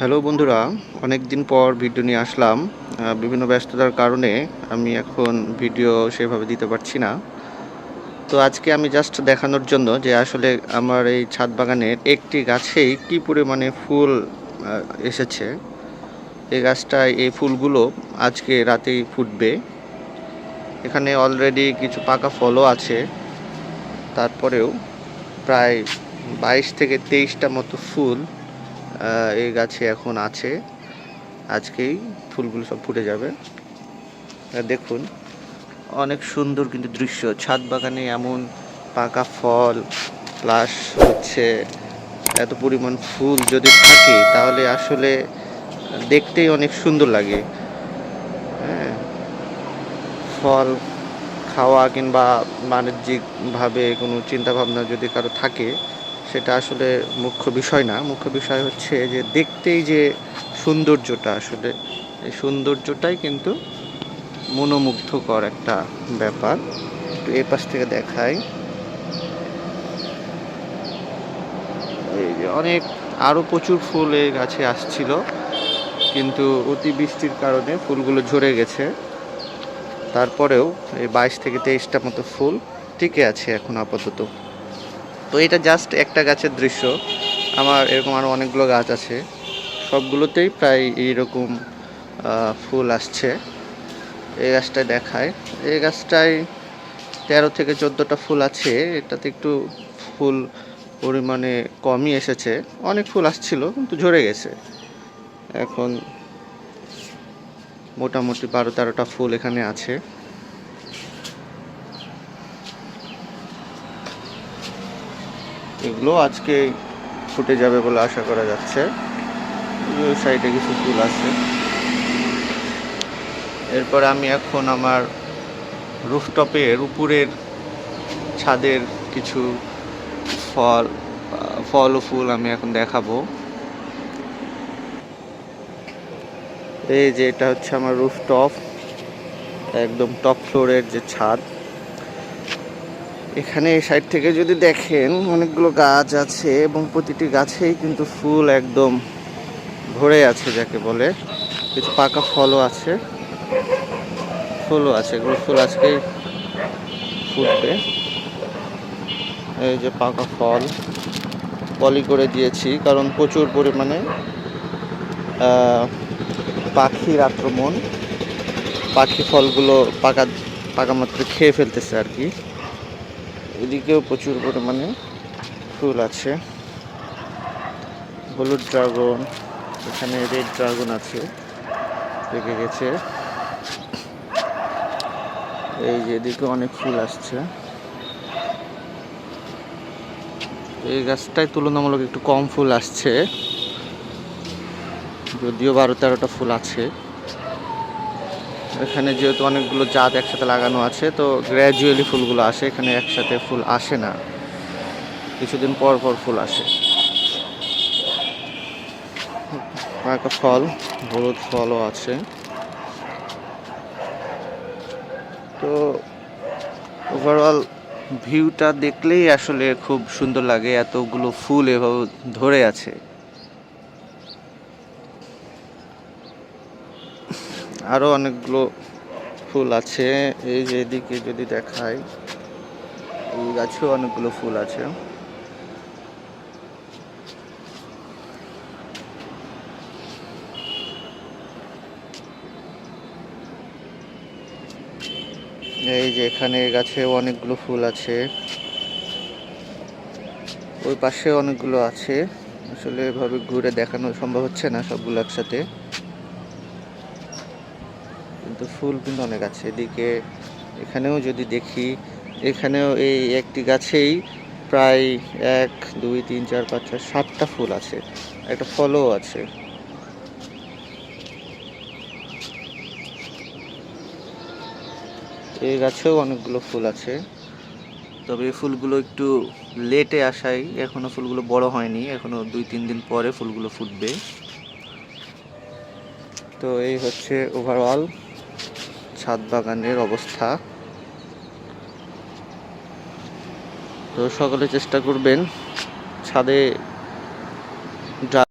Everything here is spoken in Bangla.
হ্যালো বন্ধুরা, অনেক দিন পর ভিডিও নিয়ে আসলাম। বিভিন্ন ব্যস্ততার কারণে আমি এখন ভিডিও সেভাবে দিতে পারছি না। তো আজকে আমি জাস্ট দেখানোর জন্য যে আসলে আমার এই ছাদ বাগানের একটি গাছেই কী পরিমাণে ফুল এসেছে। এই গাছটায় এই ফুলগুলো আজকে রাতেই ফুটবে। এখানে অলরেডি কিছু পাকা ফলও আছে। তারপরেও প্রায় বাইশ থেকে তেইশটা মতো ফুল এই গাছে এখন আছে। আজকেই ফুলগুলো সব ফুটে যাবে। দেখুন, অনেক সুন্দর কিন্তু দৃশ্য। ছাদ বাগানে এমন পাকা ফল, প্লাস হচ্ছে এত পরিমাণ ফুল যদি থাকে, তাহলে আসলে দেখতেই অনেক সুন্দর লাগে। হ্যাঁ ফল খাওয়া কিংবা বাণিজ্যিকভাবে কোনো চিন্তাভাবনা যদি কারও থাকে সেটা আসলে মুখ্য বিষয় না। মুখ্য বিষয় হচ্ছে যে দেখতেই যে সৌন্দর্যটা আসলে, এই সৌন্দর্যটাই কিন্তু মনোমুগ্ধকর একটা ব্যাপার। একটু এ পাশ থেকে দেখাই। এই যে অনেক আরও প্রচুর ফুল এই গাছে আসছিল, কিন্তু অতিবৃষ্টির কারণে ফুলগুলো ঝরে গেছে। তারপরেও এই বাইশ থেকে তেইশটা মতো ফুল টিকে আছে এখন আপাতত। তো এটা জাস্ট একটা গাছের দৃশ্য। আমার এরকম আরও অনেকগুলো গাছ আছে। সবগুলোতেই প্রায় এইরকম ফুল আসছে। এই গাছটায় দেখায়। এই গাছটায় তেরো থেকে চোদ্দোটা ফুল আছে। এটাতে একটু ফুল পরিমাণে কমই এসেছে। অনেক ফুল আসছিল, কিন্তু ঝরে গেছে। এখন মোটামুটি বারো তেরোটা ফুল এখানে আছে। এগুলো আজকে ফুটে যাবে বলে আশা করা যাচ্ছে। সাইডে কিছু ফুল আছে। এরপর আমি এখন আমার রুফটপের উপরের ছাদের কিছু ফল ফল ও ফুল আমি এখন দেখাবো। এই যে এটা হচ্ছে আমার রুফটপ একদম টপ ফ্লোরের যে ছাদ। এখানে এই সাইড থেকে যদি দেখেন, অনেকগুলো গাছ আছে এবং প্রতিটি গাছেই কিন্তু ফুল একদম ভরে আছে, যাকে বলে। কিছু পাকা ফলও আছে। ফুলও আছে, এগুলো ফুল আজকেই ফুটবে। এই যে পাকা ফল, পলি করে দিয়েছি, কারণ প্রচুর পরিমাণে পাখির আক্রমণ। পাখি ফলগুলো পাকা পাকা মাত্র খেয়ে ফেলতেছে আর কি। এদিকেও প্রচুর পরিমাণে ফুল আছে। হলুদ ড্রাগন, এখানে রেড ড্রাগন আছে পেকে গেছে। এই যে এদিকে অনেক ফুল আসছে। এই গাছটায় তুলনামূলক একটু কম ফুল আসছে। যদিও বারো তেরোটা ফুল আছে। এখানে যেহেতু অনেকগুলো জাত একসাথে লাগানো আছে, তো গ্র্যাজুয়ালি ফুলগুলো আসে, এখানে একসাথে ফুল আসে না। কিছুদিন পর পর ফুল আসে। একটা ফল, হলুদ ফলও আছে। তো ওভারঅল ভিউটা দেখলেই আসলে খুব সুন্দর লাগে, এতগুলো ফুল এভাবে ধরে আছে। আরও অনেকগুলো ফুল আছে। এই যে এদিকে যদি দেখাই, এই গাছেও অনেকগুলো ফুল আছে। এই যে এখানে গাছে অনেকগুলো ফুল আছে। ওই পাশে অনেকগুলো আছে। আসলে এভাবে ঘুরে দেখানো সম্ভব হচ্ছে না সবগুলো একসাথে। কিন্তু ফুল কিন্তু অনেক আছে। এদিকে এখানেও যদি দেখি, এখানেও এই একটি গাছেই প্রায় এক, দুই, তিন, চার, পাঁচ, ছয়, সাতটা ফুল আছে। একটা ফলও আছে। এই গাছেও অনেকগুলো ফুল আছে। তবে এই ফুলগুলো একটু লেটে আসায় এখনও ফুলগুলো বড় হয়নি। এখনও দুই, তিন দিন পরে ফুলগুলো ফুটবে। তো এই হচ্ছে ওভারঅল ছাদ বাগানের অবস্থা। তো সকলে চেষ্টা করবেন ছাদে